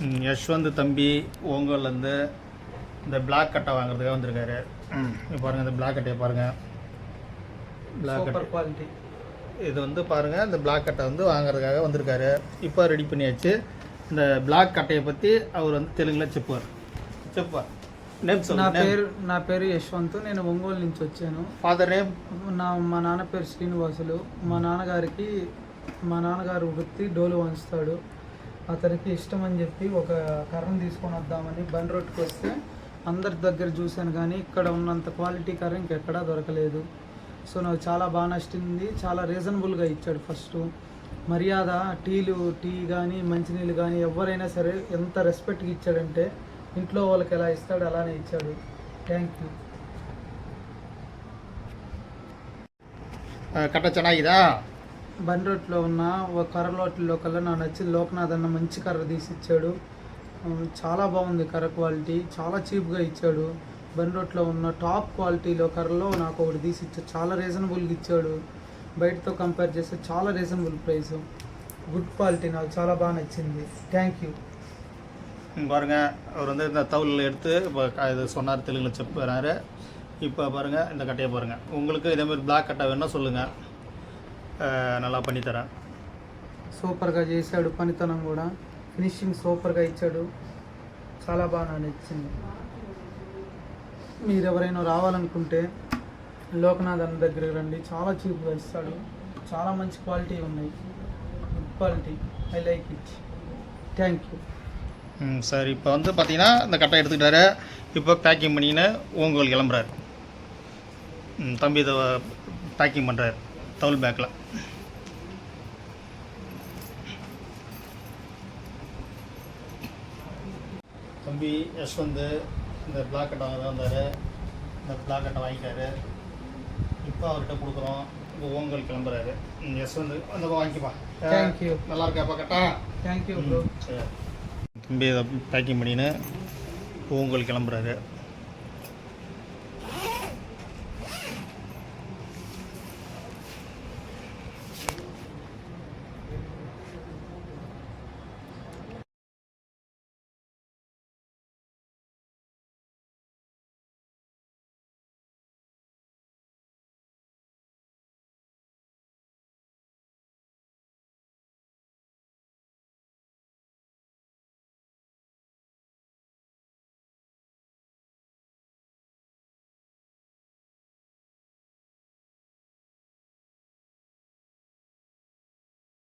ம், யஷ்வந்த் தம்பி ஓங்கல்லேருந்து இந்த பிளாக் கட்டை வாங்குறதுக்காக வந்திருக்காரு இப்போ பாருங்கள் இந்த பிளாக் கட்டையை பாருங்கள் பிளாக் கட்டை சூப்பர் குவாலிட்டி இது வந்து பாருங்கள் இந்த பிளாக் கட்டை வந்து வாங்குறதுக்காக வந்திருக்காரு இப்போ ரெடி பண்ணியாச்சு இந்த பிளாக் கட்டையை பற்றி அவர் வந்து தெலுங்கில் చెప్పువారు చెప్పువారు నేమ్ నా சொல்லு పేరు నా పేరు యశ్వంత్ నేను ఒంగోలు నుంచి వచ్చాను ఫాదర్ నేమ్ నా మా నాన్న పేరు శ్రీనివాసులు మా నాన్నగారికి మా నాన్నగారు వృత్తి డోలు వంచుతాడు అతనికి ఇష్టం అని చెప్పి ఒక కర్రను తీసుకొని వద్దామని బండి రోడ్డుకి వస్తే అందరి దగ్గర చూశాను కానీ ఇక్కడ ఉన్నంత క్వాలిటీ కర్ర ఇంకెక్కడా దొరకలేదు సో నాకు చాలా బాగా నచ్చింది చాలా రీజనబుల్గా ఇచ్చాడు ఫస్ట్ మర్యాద టీలు టీ కానీ మంచినీళ్ళు కానీ ఎవరైనా సరే ఎంత రెస్పెక్ట్గా ఇచ్చాడంటే ఇంట్లో వాళ్ళకి ఎలా ఇస్తాడు అలానే ఇచ్చాడు థ్యాంక్ యూ కట్ట ಚೆನ್ನಾಗಿದಾ బండి రోడ్లో ఉన్న ఒక కర్రలోట్లో కల్లా నాకు నచ్చిన లోకనాథ్ అన్న మంచి కర్ర తీసి ఇచ్చాడు ఆ, చాలా బాగుంది కర్ర క్వాలిటీ చాలా చీప్గా ఇచ్చాడు బండి రోడ్లో ఉన్న టాప్ క్వాలిటీలో కర్రలో నాకు ఒకటి తీసి ఇచ్చాడు చాలా రీజనబుల్గా ఇచ్చాడు బయటతో కంపేర్ చేస్తే చాలా రీజనబుల్ ప్రైస్ గుడ్ క్వాలిటీ నాకు చాలా బాగా నచ్చింది థ్యాంక్ యూ இங்க பாருங்க அவர் வந்து இந்த தவுலில் எடுத்து இப்போ க- இது சொன்னார் தெலுங்கில் செப்புறாரு இப்போ பாருங்கள் இந்த கட்டையை பாருங்கள் உங்களுக்கு இதே மாதிரி பிளாக் கட்டை வேணும்னா சொல்லுங்கள் நல்லா பண்ணித்தரேன் సూపర్గా చేశాడు పనితనం కూడా ఫినిషింగ్ సూపర్గా ఇచ్చాడు చాలా బాగా నాకు నచ్చింది మీరు ఎవరైనా రావాలనుకుంటే లోకనాథ్ అన్న దగ్గరికి రండి చాలా చీప్గా ఇస్తాడు చాలా మంచి క్వాలిటీ ఉన్నాయి good quality I like it thank you ம் சரி இப்போ வந்து பார்த்தீங்கன்னா இந்த கட்டை எடுத்துக்கிட்டாரு இப்போ பேக்கிங் பண்ணின்னு ஓங்கோல் கிளம்புறாரு ம், தம்பி இதை பேக்கிங் பண்ணுறாரு தவுல் பேக்கில் தம்பி யஷ்வந்த் இந்த பிளாக்கெட் வாங்க தான் வந்தார். இந்த பிளாக் பிளாக்கெட்டை வாங்கிட்டாரு. இப்போ அவர்கிட்ட கொடுக்குறோம். இப்போ ஓங்கல் கிளம்புறாரு. யஷ்வந்த் அந்த வாங்கிப்பா. தேங்க்யூ நல்லா இருக்காப்பா கட்டா? தேங்க்யூ தம்பி இதை பேக்கிங் பண்ணின்னு ஓங்கல் கிளம்புறாரு.